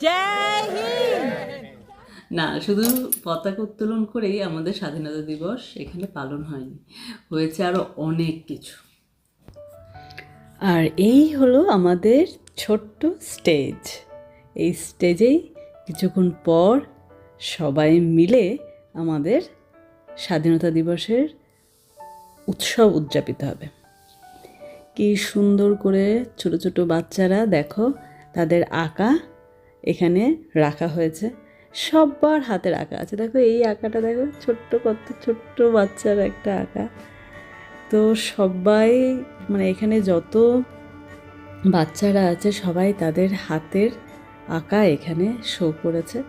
জয় হিন্দ! না শুধু পতাকা উত্তোলন করেই আমাদের স্বাধীনতা দিবস এখানে পালন হয়নি। হয়েছে আরও অনেক কিছু। আর এই হলো আমাদের ছোট্ট স্টেজ। এই স্টেজেই কিছুক্ষণ পর সবাই মিলে আমাদের স্বাধীনতা দিবসের উৎসব উদযাপিত হবে। কি সুন্দর করে ছোট ছোট বাচ্চারা দেখো তাদের আঁকা এখানে রাখা হয়েছে। সবার হাতের আঁকা আছে। দেখো এই আঁকাটা দেখো, ছোট্ট কত ছোট্ট বাচ্চার একটা আঁকা। তো সবাই মানে এখানে যত বাচ্চারা আছে, সবাই তাদের হাতের আঁকা এখানে শো করেছে।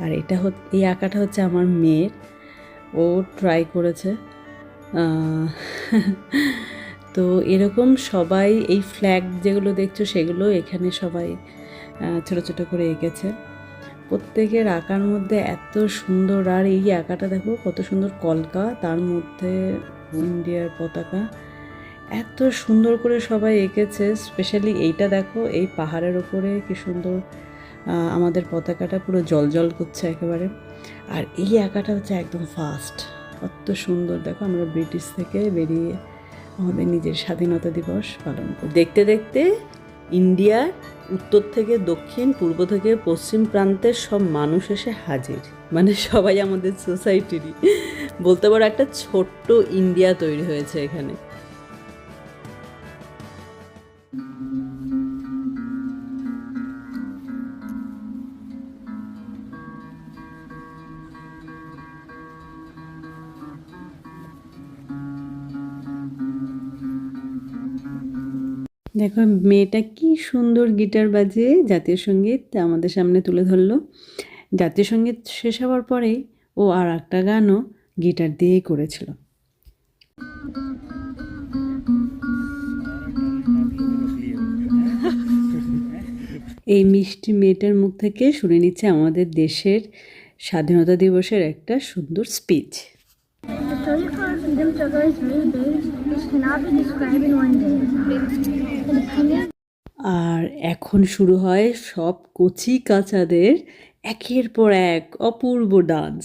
আর এটা হচ্ছে এই আঁকাটা হচ্ছে আমার মেয়ের। ও ট্রাই করেছে। তো এরকম সবাই, এই ফ্ল্যাগ যেগুলো দেখছ, সেগুলো এখানে সবাই ছোট ছোট করে এঁকেছে। প্রত্যেকের আঁকার মধ্যে এত সুন্দর, আর এই আঁকাটা দেখো, কত সুন্দর কলকা, তার মধ্যে ইন্ডিয়ার পতাকা। এত সুন্দর করে সবাই এঁকেছে, স্পেশালি এইটা দেখো, এই পাহাড়ের ওপরে কি সুন্দর আমাদের পতাকাটা পুরো জল জল করছে একেবারে। আর এই আঁকাটা হচ্ছে একদম ফাস্ট কত সুন্দর। দেখো, আমরা ব্রিটিশ থেকে বেরিয়ে আমাদের নিজের স্বাধীনতা দিবস পালন দেখতে দেখতে ইন্ডিয়ার উত্তর থেকে দক্ষিণ, পূর্ব থেকে পশ্চিম প্রান্তের সব মানুষ এসে হাজির। মানে সবাই আমাদের সোসাইটিরই বলতে পারো একটা ছোট্ট ইন্ডিয়া তৈরি হয়েছে এখানে। দেখো, মেয়েটা কি সুন্দর গিটার বাজে জাতীয় সংগীত আমাদের সামনে তুলে ধরলো। জাতীয় সংগীত শেষ হওয়ার পরেই ও আর একটা গানও গিটার দিয়েই করেছিল। এই মিষ্টি মেয়েটার মুখ থেকে শুনে নিচ্ছে আমাদের দেশের স্বাধীনতা দিবসের একটা সুন্দর speech. Of our is very big, which cannot be described in one day. আর এখন শুরু হয় সব কচি কাচাদের একের পর এক অপূর্ব ডান্স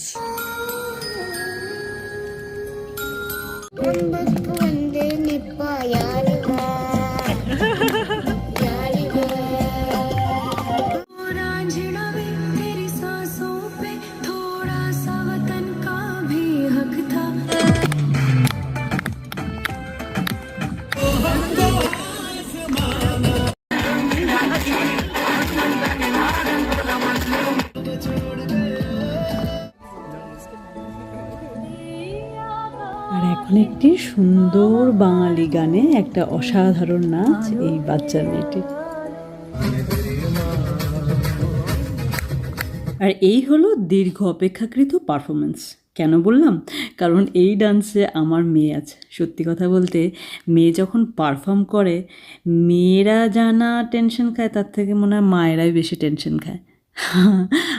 একটি সুন্দর বাঙালি গানে একটা অসাধারণ নাচ এই বাচ্চা মেয়েটির। আর এই হলো দীর্ঘ অপেক্ষাকৃত পারফরমেন্স কেন বললাম? কারণ এই ডান্সে আমার মেয়ে আছে। সত্যি কথা বলতে, মেয়ে যখন পারফর্ম করে, মেয়েরা জানা টেনশন খায়, তার থেকে মনে হয় মায়েরাই বেশি টেনশন খায়।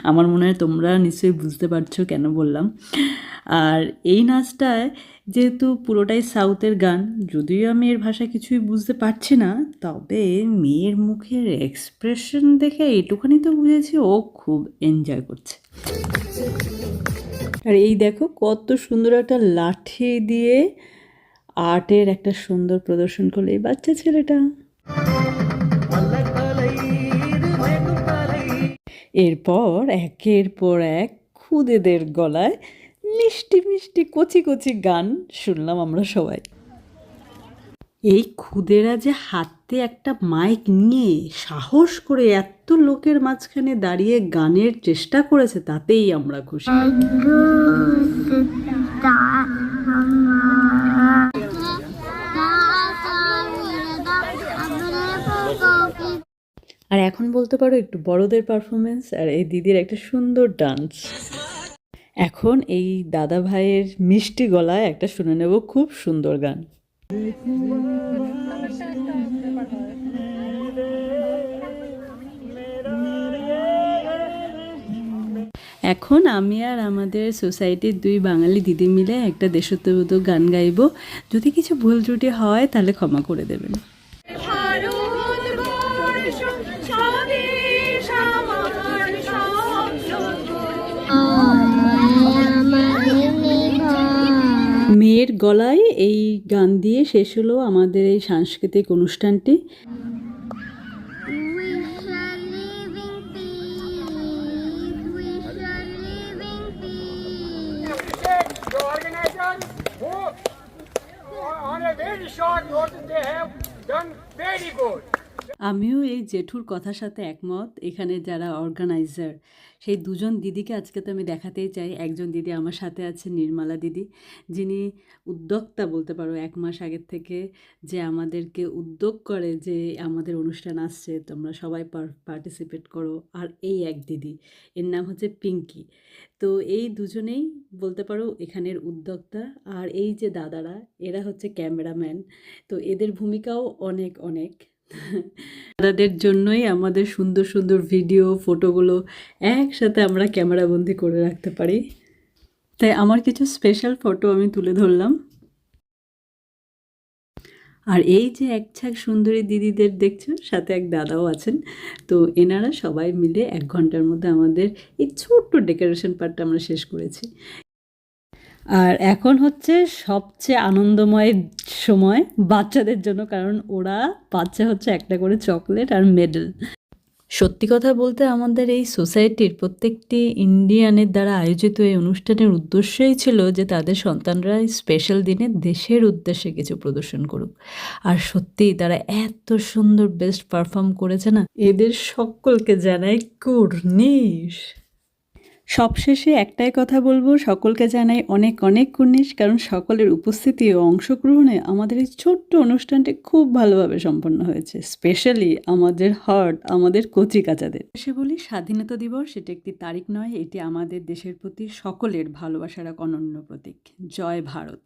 আমার মনে হয় তোমরা নিশ্চয়ই বুঝতে পারছ কেন বললাম। আর এই নাচটায় যেহেতু পুরোটাই সাউথের গান, যদিও আমি এর ভাষা কিছুই বুঝতে পারছি না, তবে মেয়ের মুখের এক্সপ্রেশন দেখে এটুখানি তো বুঝেছি ও খুব এনজয় করছে। আর এই দেখো কত সুন্দর একটা লাঠি দিয়ে আর্টের একটা সুন্দর প্রদর্শন করল এই বাচ্চা ছেলেটা। এরপর একের পর এক খুদেদের গলায় মিষ্টি মিষ্টি কচি কচি গান শুনলাম আমরা সবাই। এই খুদেরা যে হাতে একটা মাইক নিয়ে সাহস করে এত লোকের মাঝখানে দাঁড়িয়ে গানের চেষ্টা করেছে তাতেই আমরা খুশি। আর এখন বলতে পারো একটু বড়দের পারফরমেন্স আর এই দিদির একটা সুন্দর ডান্স এখন এই দাদা ভাইয়ের মিষ্টি গলায় একটা শুনে নেব খুব সুন্দর গান। এখন আমি আর আমাদের সোসাইটির দুই বাঙালি দিদি মিলে একটা দেশত্ববোধক গান গাইবো। যদি কিছু ভুল ত্রুটি হয় তাহলে ক্ষমা করে দেবেন। মেয়ের গলায় এই গান দিয়ে শেষ হলো আমাদের এই সাংস্কৃতিক অনুষ্ঠানটি। Very good. আমিও এই জেঠুর কথার সাথে একমত, এখানে যারা অর্গানাইজার সেই দুজন দিদিকে আজকে তো আমি দেখাতেই চাই। একজন দিদি আমার সাথে আছে, নির্মলা দিদি। যিনি উদ্যোক্তা বলতে পারো, এক মাস আগের থেকে যে আমাদেরকে উদ্যোগ করে যে আমাদের অনুষ্ঠান আসছে, তোমরা সবাই পার্টিসিপেট করো। আর এই এক দিদি, এর নাম হচ্ছে পিঙ্কি। তো এই দুজনেই বলতে পারো এখানের উদ্যোক্তা। আর এই যে দাদারা, এরা হচ্ছে ক্যামেরাম্যান। তো এদের ভূমিকাও অনেক অনেক। দাদাদের জন্যই আমাদের সুন্দর সুন্দর ভিডিও ফটোগুলো একসাথে আমরা ক্যামেরাবন্দি করে রাখতে পারি। তাই আমার কিছু স্পেশাল ফটো আমি তুলে ধরলাম। আর এই যে এক ছাক সুন্দরী দিদিদের দেখছ, সাথে এক দাদাও আছেন। তো এনারা সবাই মিলে এক ঘণ্টার মধ্যে আমাদের এই ছোট্ট ডেকোরেশন পার্টটা আমরা শেষ করেছি। আর এখন হচ্ছে সবচেয়ে আনন্দময় সময় বাচ্চাদের জন্য, কারণ ওরা বাচ্চা হচ্ছে একটা করে চকলেট আর মেডেল। সত্যি কথা বলতে আমাদের এই সোসাইটির প্রত্যেকটি ইন্ডিয়ানের দ্বারা আয়োজিত এই অনুষ্ঠানের উদ্দেশ্যই ছিল যে তাদের সন্তানরা স্পেশাল দিনে দেশের উদ্দেশ্যে কিছু প্রদর্শন করুক। আর সত্যিই তারা এত সুন্দর বেস্ট পারফর্ম করেছে না, এদের সকলকে জানাই কুর্নিশ। সবশেষে একটাই কথা বলব, সকলকে জানাই অনেক অনেক কুর্নিশ, কারণ সকলের উপস্থিতি ও অংশগ্রহণে আমাদের এই ছোট্ট অনুষ্ঠানটি খুব ভালোভাবে সম্পন্ন হয়েছে, স্পেশালি আমাদের হার্ট, আমাদের কচি কাচাদের সে বলি, স্বাধীনতা দিবস সেটি একটি তারিখ নয়, এটি আমাদের দেশের প্রতি সকলের ভালোবাসার এক অনন্য প্রতীক। জয় ভারত।